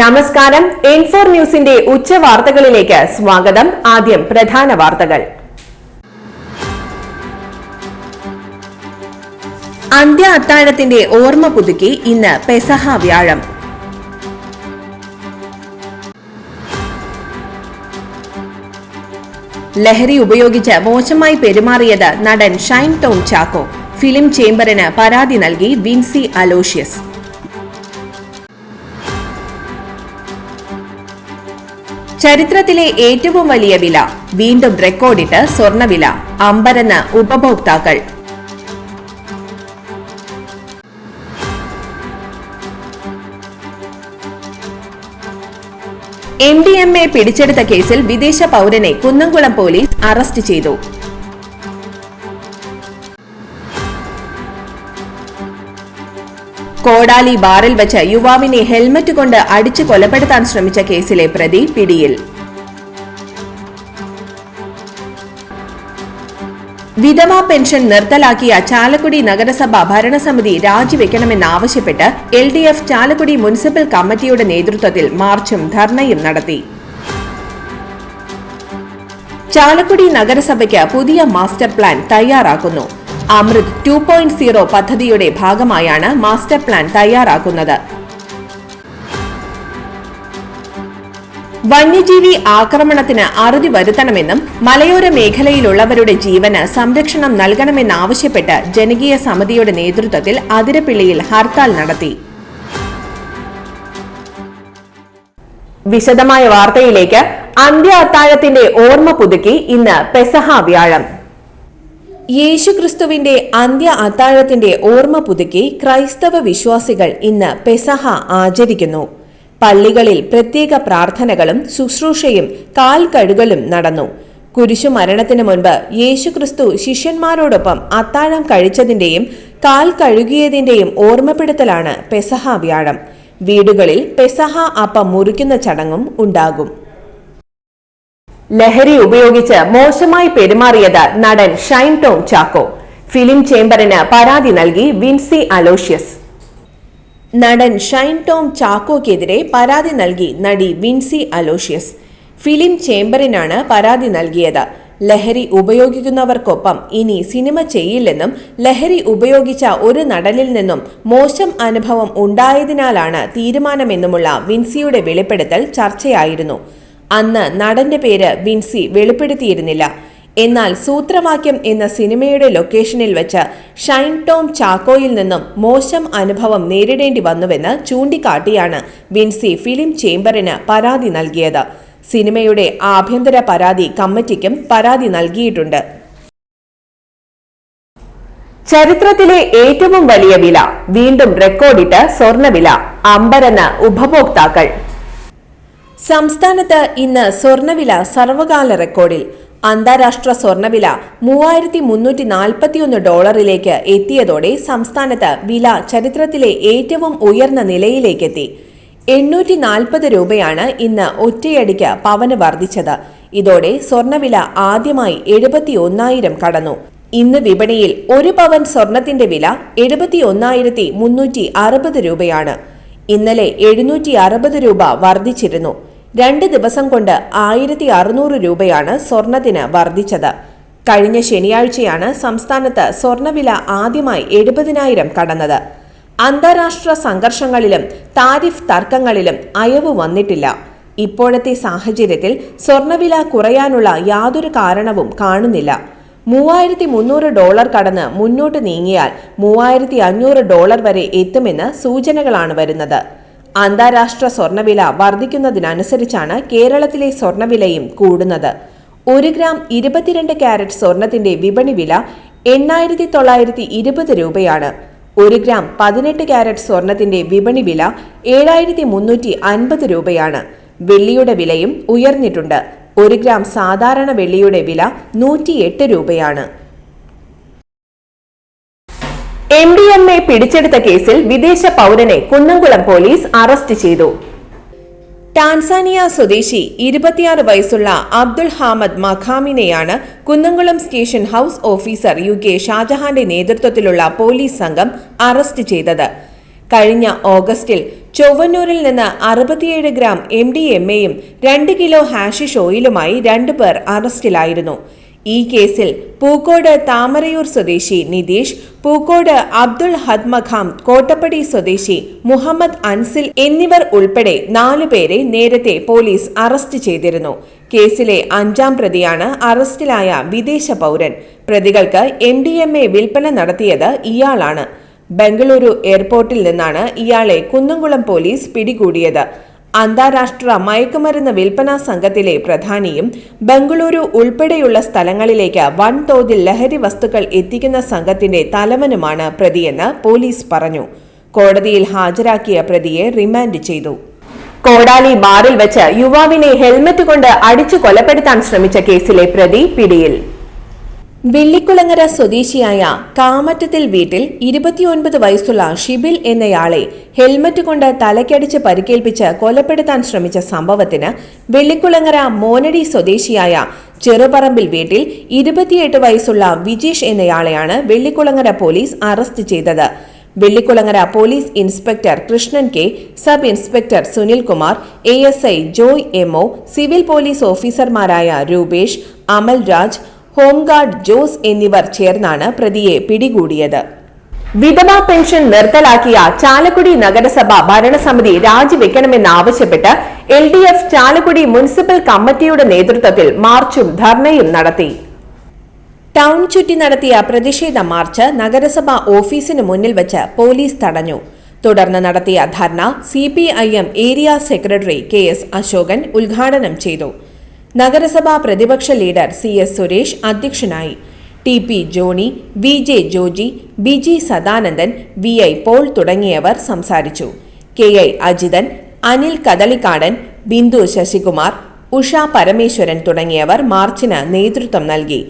നമസ്കാരം. എൻഫോർ ന്യൂസിന്റെ ഉച്ച വാർത്തകളിലേക്ക് സ്വാഗതം. ആദ്യം പ്രധാന വാർത്തകൾ. അന്ത്യ അത്താഴത്തിന്റെ ഓർമ്മ പുതുക്കി. ഇന്ന് പെസഹ വ്യാഴം. ലഹരി ഉപയോഗിച്ച് മോശമായി പെരുമാറിയത് നടൻ ഷൈൻ ടോം ചാക്കോ. ഫിലിം ചേംബറിന് പരാതി നൽകി വിൻസി അലോഷ്യസ്. ചരിത്രത്തിലെ ഏറ്റവും വലിയ വില. വീണ്ടും റെക്കോർഡിട്ട് സ്വർണവില. അമ്പരന്ന് ഉപഭോക്താക്കൾ. എം ഡി എം എ പിടിച്ചെടുത്ത കേസിൽ വിദേശ പൗരനെ കുന്നംകുളം പോലീസ് അറസ്റ്റ് ചെയ്തു. കോടാലി ബാറിൽ വെച്ച് യുവാവിനെ ഹെൽമറ്റ് കൊണ്ട് അടിച്ചു കൊലപ്പെടുത്താൻ ശ്രമിച്ച കേസിലെ പ്രതി പിടിയിൽ. വിധവാ പെൻഷൻ നിർത്തലാക്കിയ ചാലക്കുടി നഗരസഭ ഭരണസമിതി രാജിവെക്കണമെന്നാവശ്യപ്പെട്ട് L D F Chalakudy municipal കമ്മിറ്റിയുടെ നേതൃത്വത്തിൽ മാർച്ചും ധർണയും നടത്തി. ചാലക്കുടി നഗരസഭയ്ക്ക് പുതിയ മാസ്റ്റർ പ്ലാൻ തയ്യാറാക്കുന്നു. അമൃത് ടു പോയിന്റ് സീറോ പദ്ധതിയുടെ ഭാഗമായാണ് മാസ്റ്റർ പ്ലാൻ തയ്യാറാക്കുന്നത്. വന്യജീവി ആക്രമണത്തിന് അറുതി വരുത്തണമെന്നും മലയോര മേഖലയിലുള്ളവരുടെ ജീവന് സംരക്ഷണം നൽകണമെന്നാവശ്യപ്പെട്ട് ജനകീയ സമിതിയുടെ നേതൃത്വത്തിൽ അതിരപ്പിള്ളിയിൽ ഹർത്താൽ നടത്തി. വിശദമായ വാർത്തയിലേക്ക് അന്ത്യ അത്താഴത്തിന്റെ ഓർമ്മ പുതുക്കി ഇന്ന് പെസഹ വ്യാഴം. യേശുക്രിസ്തുവിന്റെ അന്ത്യ അത്താഴത്തിന്റെ ഓർമ്മ പുതുക്കി ക്രൈസ്തവ വിശ്വാസികൾ ഇന്ന് പെസഹ ആചരിക്കുന്നു. പള്ളികളിൽ പ്രത്യേക പ്രാർത്ഥനകളും ശുശ്രൂഷയും കാൽ കഴുകലും നടന്നു. കുരിശുമരണത്തിന് മുൻപ് യേശുക്രിസ്തു ശിഷ്യന്മാരോടൊപ്പം അത്താഴം കഴിച്ചതിന്റെയും കാൽ കഴുകിയതിന്റെയും ഓർമ്മപ്പെടുത്തലാണ് പെസഹ വ്യാഴം. വീടുകളിൽ പെസഹ അപ്പം മുറിക്കുന്ന ചടങ്ങും ഉണ്ടാകും. ലഹരി ഉപയോഗിച്ച് മോശമായി പെരുമാറിയത് നടൻ ഷൈൻ ടോം ചാക്കോ. ഫിലിം ചേംബറിന് പരാതി നൽകി വിൻസി അലോഷ്യസ്. നടൻ ഷൈൻ ടോം ചാക്കോക്കെതിരെ പരാതി നൽകി നടി വിൻസി അലോഷ്യസ്. ഫിലിം ചേംബറിനാണ് പരാതി നൽകിയത്. ലഹരി ഉപയോഗിക്കുന്നവർക്കൊപ്പം ഇനി സിനിമ ചെയ്യില്ലെന്നും ലഹരി ഉപയോഗിച്ച ഒരു നടനിൽ നിന്നും മോശം അനുഭവം ഉണ്ടായതിനാലാണ് തീരുമാനമെന്നുമുള്ള വിൻസിയുടെ വെളിപ്പെടുത്തൽ ചർച്ചയായിരുന്നു. അന്ന് നടന്റെ പേര് വിൻസി വെളിപ്പെടുത്തിയിരുന്നില്ല. എന്നാൽ സൂത്രവാക്യം എന്ന സിനിമയുടെ ലൊക്കേഷനിൽ വെച്ച് ഷൈൻ ടോം ചാക്കോയിൽ നിന്നും മോശം അനുഭവം നേരിടേണ്ടി വന്നുവെന്ന് ചൂണ്ടിക്കാട്ടിയാണ് വിൻസി ഫിലിം ചേംബറിന് പരാതി നൽകിയത്. സിനിമയുടെ ആഭ്യന്തര പരാതി കമ്മിറ്റിക്കും പരാതി നൽകിയിട്ടുണ്ട്. ചരിത്രത്തിലെ ഏറ്റവും വലിയ വില വീണ്ടും റെക്കോർഡിട്ട് സ്വർണവില അമ്പരന്ന് ഉപഭോക്താക്കൾ. സംസ്ഥാനത്ത് ഇന്ന് സ്വർണവില സർവകാല റെക്കോർഡിൽ അന്താരാഷ്ട്ര സ്വർണവില മൂവായിരത്തി മുന്നൂറ്റി നാൽപ്പത്തിയൊന്ന് ഡോളറിലേക്ക് എത്തിയതോടെ സംസ്ഥാനത്ത് വില ചരിത്രത്തിലെ ഏറ്റവും ഉയർന്ന നിലയിലേക്കെത്തി. എണ്ണൂറ്റി നാൽപ്പത് രൂപയാണ് ഇന്ന് ഒറ്റയടിക്ക് പവന് വർദ്ധിച്ചത്. ഇതോടെ സ്വർണവില ആദ്യമായി എഴുപത്തി ഒന്നായിരം കടന്നു. ഇന്ന് വിപണിയിൽ ഒരു പവൻ സ്വർണത്തിന്റെ വില എഴുപത്തി ഒന്നായിരത്തി മുന്നൂറ്റി അറുപത് രൂപയാണ്. ഇന്നലെ എഴുന്നൂറ്റി അറുപത് രൂപ വർദ്ധിച്ചിരുന്നു. രണ്ട് ദിവസം കൊണ്ട് ആയിരത്തി അറുന്നൂറ് രൂപയാണ് സ്വർണത്തിന് വർദ്ധിച്ചത്. കഴിഞ്ഞ ശനിയാഴ്ചയാണ് സംസ്ഥാനത്ത് സ്വർണവില ആദ്യമായി എഴുപതിനായിരം കടന്നത്. അന്താരാഷ്ട്ര സംഘർഷങ്ങളിലും താരിഫ് തർക്കങ്ങളിലും അയവ് വന്നിട്ടില്ല. ഇപ്പോഴത്തെ സാഹചര്യത്തിൽ സ്വർണവില കുറയാനുള്ള യാതൊരു കാരണവും കാണുന്നില്ല. മൂവായിരത്തി മുന്നൂറ് ഡോളർ കടന്ന് മുന്നോട്ട് നീങ്ങിയാൽ മൂവായിരത്തി അഞ്ഞൂറ് ഡോളർ വരെ എത്തുമെന്ന് സൂചനകളാണ് വരുന്നത്. അന്താരാഷ്ട്ര സ്വർണവില വർദ്ധിക്കുന്നതിനനുസരിച്ചാണ് കേരളത്തിലെ സ്വർണവിലയും കൂടുന്നത്. ഒരു ഗ്രാം ഇരുപത്തിരണ്ട് ക്യാരറ്റ് സ്വർണത്തിന്റെ വിപണി വില എണ്ണായിരത്തി തൊള്ളായിരത്തി ഇരുപത് രൂപയാണ്. ഒരു ഗ്രാം പതിനെട്ട് ക്യാരറ്റ് സ്വർണത്തിന്റെ വിപണി വില ഏഴായിരത്തി മുന്നൂറ്റി അൻപത് രൂപയാണ്. വെള്ളിയുടെ വിലയും ഉയർന്നിട്ടുണ്ട്. ഒരു ഗ്രാം സാധാരണ വെള്ളിയുടെ വില നൂറ്റിയെട്ട് രൂപയാണ്. എം ഡി എം എ പിടിച്ചെടുത്ത കേസിൽ വിദേശ പൗരനെ കുന്നംകുളം പോലീസ് അറസ്റ്റ് ചെയ്തു. ടാൻസാനിയ സ്വദേശി ഇരുപത്തിയാറ് വയസ്സുള്ള Abdul Hamad മഖാമിനെയാണ് Kunnamkulam station house officer U K ഷാജഹാന്റെ നേതൃത്വത്തിലുള്ള പോലീസ് സംഘം അറസ്റ്റ് ചെയ്തത്. കഴിഞ്ഞ ഓഗസ്റ്റിൽ ചൊവ്വന്നൂരിൽ നിന്ന് അറുപത്തിയേഴ് ഗ്രാം എം ഡി എം എയും രണ്ട് കിലോ ഹാഷിഷ് ഓയിലുമായി രണ്ടുപേർ അറസ്റ്റിലായിരുന്നു. ഈ കേസിൽ പൂക്കോട് താമരയൂർ സ്വദേശി നിതീഷ് പൂക്കോട് അബ്ദുൾ ഹദ്മഖാം കോട്ടപ്പടി സ്വദേശി മുഹമ്മദ് അൻസിൽ എന്നിവർ ഉൾപ്പെടെ നാലുപേരെ നേരത്തെ പോലീസ് അറസ്റ്റ് ചെയ്തിരുന്നു. കേസിലെ അഞ്ചാം പ്രതിയാണ് അറസ്റ്റിലായ വിദേശ പൗരൻ. പ്രതികൾക്ക് എം വിൽപ്പന നടത്തിയത് ഇയാളാണ്. ബംഗളൂരു എയർപോർട്ടിൽ നിന്നാണ് ഇയാളെ കുന്നംകുളം പോലീസ് പിടികൂടിയത്. അന്താരാഷ്ട്ര മയക്കുമരുന്ന് വിൽപ്പനാ സംഘത്തിലെ പ്രധാനിയും ബംഗളൂരു ഉൾപ്പെടെയുള്ള സ്ഥലങ്ങളിലേക്ക് വൻതോതിൽ ലഹരി വസ്തുക്കൾ എത്തിക്കുന്ന സംഘത്തിന്റെ തലവനുമാണ് പ്രതിയെന്ന് പോലീസ് പറഞ്ഞു. കോടതിയിൽ ഹാജരാക്കിയ പ്രതിയെ റിമാൻഡ് ചെയ്തു. കോടാലി ബാറിൽ വെച്ച് യുവാവിനെ ഹെൽമറ്റ് കൊണ്ട് അടിച്ചു കൊലപ്പെടുത്താൻ ശ്രമിച്ച കേസിലെ പ്രതി പിടിയിൽ. വെള്ളിക്കുളങ്ങര സ്വദേശിയായ കാമറ്റത്തിൽ വീട്ടിൽ ഇരുപത്തിയൊൻപത് വയസ്സുള്ള ഷിബിൽ എന്നയാളെ ഹെൽമറ്റ് കൊണ്ട് തലക്കടിച്ച് പരിക്കേൽപ്പിച്ച് കൊലപ്പെടുത്താൻ ശ്രമിച്ച സംഭവത്തിന് വെള്ളിക്കുളങ്ങര മോനടി സ്വദേശിയായ ചെറുപറമ്പിൽ വീട്ടിൽ ഇരുപത്തിയെട്ട് വയസ്സുള്ള വിജീഷ് എന്നയാളെയാണ് വെള്ളിക്കുളങ്ങര പോലീസ് അറസ്റ്റ് ചെയ്തത്. Vellikulangara police inspector Krishnan K sub inspector Sunilkumar A S I Joy MO civil police ഓഫീസർമാരായ രൂപേഷ് അമൽരാജ് ഹോംഗാർഡ് ജോസ് എന്നിവർ ചേർന്നാണ് പ്രതിയെ പിടികൂടിയത്. വിധവ പെൻഷൻ നിർത്തലാക്കിയ ചാലക്കുടി നഗരസഭ ഭരണസമിതി രാജിവെക്കണമെന്നാവശ്യപ്പെട്ട് L D F Chalakudy municipal കമ്മിറ്റിയുടെ നേതൃത്വത്തിൽ മാർച്ചും ധർണയും നടത്തി. ടൗൺ ചുറ്റി നടത്തിയ പ്രതിഷേധ മാർച്ച് നഗരസഭ ഓഫീസിന് മുന്നിൽ വെച്ച് പോലീസ് തടഞ്ഞു. തുടർന്ന് നടത്തിയ dharna C area secretary K S Ashokan ഉദ്ഘാടനം ചെയ്തു. നഗരസഭാ പ്രതിപക്ഷ ലീഡർ സി എസ് സുരേഷ് അധ്യക്ഷനായി. T P Johny V J Joji B G Sadanandan V I Paul തുടങ്ങിയവർ സംസാരിച്ചു. കെ ഐ അജിതൻ അനിൽ കദളിക്കാടൻ ബിന്ദു ശശികുമാർ ഉഷ പരമേശ്വരൻ തുടങ്ങിയവർ മാർച്ചിന് നേതൃത്വം നൽകി.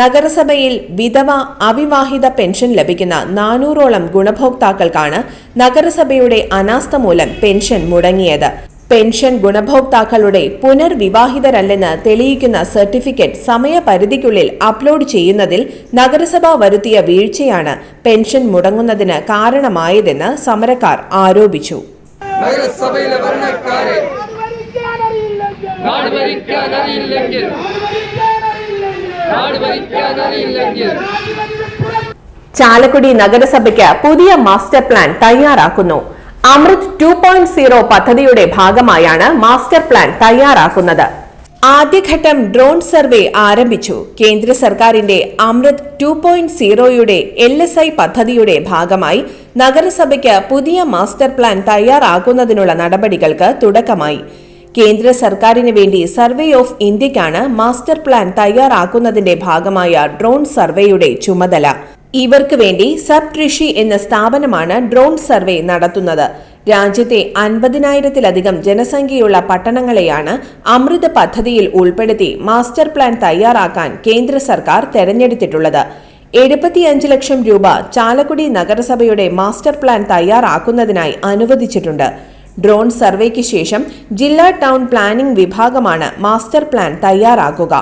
നഗരസഭയിൽ വിധവ അവിവാഹിത പെൻഷൻ ലഭിക്കുന്ന നാനൂറോളം ഗുണഭോക്താക്കൾക്കാണ് നഗരസഭയുടെ അനാസ്ഥ മൂലം പെൻഷൻ മുടങ്ങിയത്. പെൻഷൻ ഗുണഭോക്താക്കളുടെ പുനർവിവാഹിതരല്ലെന്ന് തെളിയിക്കുന്ന സർട്ടിഫിക്കറ്റ് സമയപരിധിക്കുള്ളിൽ അപ്ലോഡ് ചെയ്യുന്നതിൽ നഗരസഭ വരുത്തിയ വീഴ്ചയാണ് പെൻഷൻ മുടങ്ങുന്നതിന് കാരണമായതെന്ന് സമരക്കാർ ആരോപിച്ചു. നഗരസഭയിലെ ഭരണക്കാരെ നാട് ഭരിക്കാൻ അറിയില്ലെങ്കിൽ നാട് ഭരിക്കാൻ അറിയില്ലെങ്കിൽ ചാലക്കുടി നഗരസഭയ്ക്ക് പുതിയ മാസ്റ്റർ പ്ലാൻ തയ്യാറാക്കുന്നു. അമൃത് ടു പോയിന്റ് സീറോ പദ്ധതിയുടെ ഭാഗമായാണ് മാസ്റ്റർ പ്ലാൻ തയ്യാറാക്കുന്നത്. ആദ്യഘട്ടം ഡ്രോൺ സർവേ ആരംഭിച്ചു. കേന്ദ്ര സർക്കാരിന്റെ അമൃത് ടു പോയിന്റ് സീറോയുടെ എൽ എസ് ഐ പദ്ധതിയുടെ ഭാഗമായി നഗരസഭയ്ക്ക് പുതിയ മാസ്റ്റർ പ്ലാൻ തയ്യാറാക്കുന്നതിനുള്ള നടപടികൾക്ക് തുടക്കമായി. കേന്ദ്ര സർക്കാരിന് വേണ്ടി സർവേ ഓഫ് ഇന്ത്യക്കാണ് മാസ്റ്റർ പ്ലാൻ തയ്യാറാക്കുന്നതിന്റെ ഭാഗമായ ഡ്രോൺ സർവേയുടെ ചുമതല. ഇവർക്ക് വേണ്ടി സബ് കൃഷി എന്ന സ്ഥാപനമാണ് ഡ്രോൺ സർവേ നടത്തുന്നത്. രാജ്യത്തെ അൻപതിനായിരത്തിലധികം ജനസംഖ്യയുള്ള പട്ടണങ്ങളെയാണ് അമൃത് പദ്ധതിയിൽ ഉൾപ്പെടുത്തി മാസ്റ്റർ പ്ലാൻ തയ്യാറാക്കാൻ കേന്ദ്ര സർക്കാർ തെരഞ്ഞെടുത്തിട്ടുള്ളത്. എഴുപത്തിയഞ്ച് ലക്ഷം രൂപ ചാലക്കുടി നഗരസഭയുടെ മാസ്റ്റർ പ്ലാൻ തയ്യാറാക്കുന്നതിനായി അനുവദിച്ചിട്ടുണ്ട്. ഡ്രോൺ സർവേക്ക് ശേഷം ജില്ലാ ടൗൺ പ്ലാനിംഗ് വിഭാഗമാണ് മാസ്റ്റർ പ്ലാൻ തയ്യാറാക്കുക.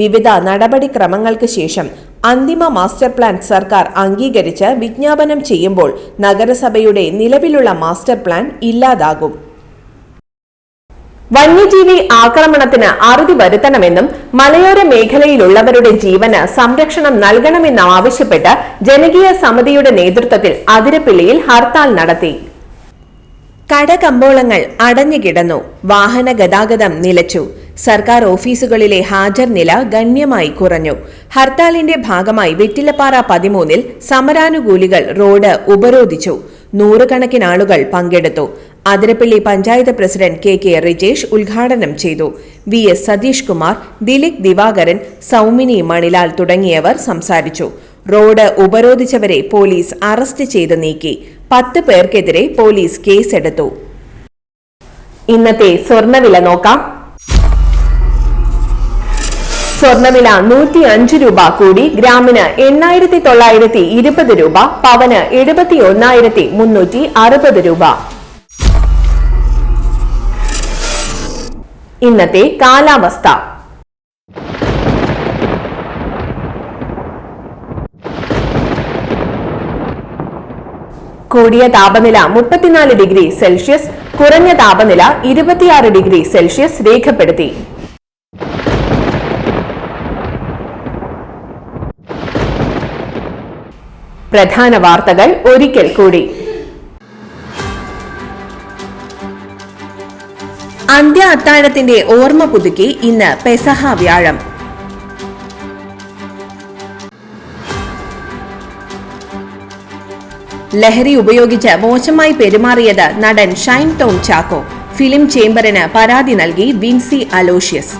വിവിധ നടപടിക്രമങ്ങൾക്ക് ശേഷം അന്തിമ മാസ്റ്റർ പ്ലാൻ സർക്കാർ അംഗീകരിച്ച് വിജ്ഞാപനം ചെയ്യുമ്പോൾ നഗരസഭയുടെ നിലവിലുള്ള മാസ്റ്റർ പ്ലാൻ ഇല്ലാതാകും. വന്യജീവി ആക്രമണത്തിന് അറുതി വരുത്തണമെന്നും മലയോര മേഖലയിലുള്ളവരുടെ ജീവന് സംരക്ഷണം നൽകണമെന്നും ആവശ്യപ്പെട്ട് ജനകീയ സമിതിയുടെ നേതൃത്വത്തിൽ അതിരപ്പിള്ളിയിൽ ഹർത്താൽ നടത്തി. കടകമ്പോളങ്ങൾ അടഞ്ഞുകിടന്നു വാഹന ഗതാഗതം നിലച്ചു. സർക്കാർ ഓഫീസുകളിലെ ഹാജർ നില ഗണ്യമായി കുറഞ്ഞു. ഹർത്താലിന്റെ ഭാഗമായി വെറ്റിലപ്പാറ പതിമൂന്നിൽ സമരാനുകൂലികൾ റോഡ് ഉപരോധിച്ചു. നൂറുകണക്കിന് ആളുകൾ പങ്കെടുത്തു. Athirappilly panchayat president K K Rijesh ഉദ്ഘാടനം ചെയ്തു. വി എസ് സതീഷ് കുമാർ ദിലീപ് ദിവാകരൻ സൗമിനി മണിലാൽ തുടങ്ങിയവർ സംസാരിച്ചു. റോഡ് ഉപരോധിച്ചവരെ പോലീസ് അറസ്റ്റ് ചെയ്ത് നീക്കി. പത്ത് പേർക്കെതിരെ പോലീസ് കേസെടുത്തു. ഇന്നത്തെ സ്വർണവില നോക്കാം. സ്വർണവില നൂറ്റി അഞ്ച് രൂപ കൂടി ഗ്രാമിന് എണ്ണായിരത്തി തൊള്ളായിരത്തി ഇരുപത് രൂപ പവന് എഴുപത്തി ഒന്നായിരത്തി മുന്നൂറ്റി അറുപത് രൂപ. ഇന്നത്തെ കാലാവസ്ഥ. കൂടിയ താപനില മുപ്പത്തിനാല് ഡിഗ്രി സെൽഷ്യസ് കുറഞ്ഞ താപനില ഇരുപത്തിയാറ് ഡിഗ്രി സെൽഷ്യസ് രേഖപ്പെടുത്തി. പ്രധാന വാർത്തകൾ ഒരിക്കൽ കൂടി. അന്ത്യ അത്താഴത്തിന്റെ ഓർമ്മ പുതുക്കി ഇന്ന് പെസഹ വ്യാഴം. ലഹരി ഉപയോഗിച്ച് മോശമായി പെരുമാറിയത് നടൻ ഷൈൻ ടോം ചാക്കോ. ഫിലിം ചേംബറിന് പരാതി നൽകി വിൻസി അലോഷ്യസ്.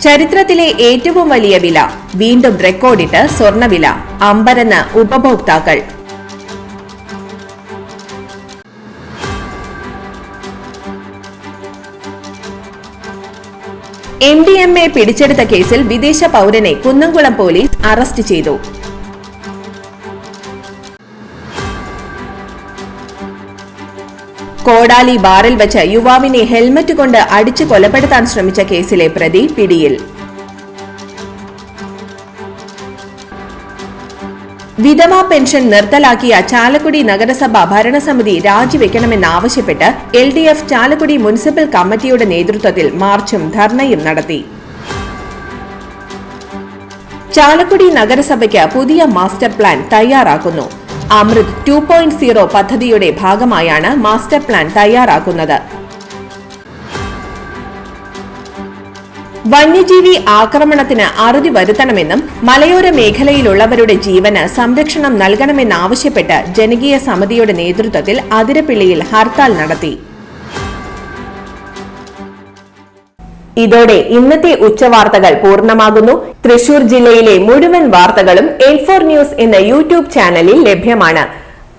ചരിത്രത്തിലെ ഏറ്റവും വലിയ വില. വീണ്ടും റെക്കോർഡിട്ട് സ്വർണവില. അമ്പരന്ന് ഉപഭോക്താക്കൾ. എം ഡി എം എ പിടിച്ചെടുത്ത കേസിൽ വിദേശ പൗരനെ കുന്നംകുളം പോലീസ് അറസ്റ്റ് ചെയ്തു. കോടാലി ബാറിൽ വെച്ച് യുവാവിനെ ഹെൽമറ്റ് കൊണ്ട് അടിച്ചു കൊലപ്പെടുത്താൻ ശ്രമിച്ച കേസിലെ പ്രതി പിടിയിൽ. വിധവാ പെൻഷൻ നിർത്തലാക്കിയ ചാലക്കുടി നഗരസഭ ഭരണസമിതി രാജിവെക്കണമെന്നാവശ്യപ്പെട്ട് L D F Chalakudy municipal കമ്മിറ്റിയുടെ നേതൃത്വത്തിൽ മാർച്ചും ധർണയും നടത്തി. ചാലക്കുടി നഗരസഭയ്ക്ക് പുതിയ മാസ്റ്റർ പ്ലാൻ തയ്യാറാക്കുന്നു. അമൃത് ടു പദ്ധതിയുടെ ഭാഗമായാണ് മാസ്റ്റർ പ്ലാൻ തയ്യാറാക്കുന്നത്. വന്യജീവി ആക്രമണത്തിന് അറുതി വരുത്തണമെന്നും മലയോര മേഖലയിലുള്ളവരുടെ ജീവന് സംരക്ഷണം നൽകണമെന്നാവശ്യപ്പെട്ട് ജനകീയ സമിതിയുടെ നേതൃത്വത്തിൽ അതിരപ്പിള്ളിയിൽ ഹർത്താൽ നടത്തി. ഇതോടെ ഇന്നത്തെ ഉച്ചവാർത്തകൾ പൂർണമാകുന്നു. തൃശൂർ ജില്ലയിലെ മുഴുവൻ വാർത്തകളും എൻ ഫോർ ന്യൂസ് എന്ന യൂട്യൂബ് ചാനലിൽ ലഭ്യമാണ്.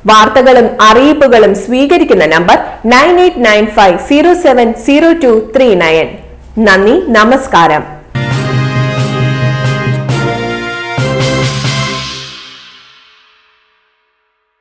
വാർത്തകളും അറിയിപ്പുകളും സ്വീകരിക്കുന്ന number nine eight nine five zero seven zero two three nine. നന്ദി നമസ്കാരം.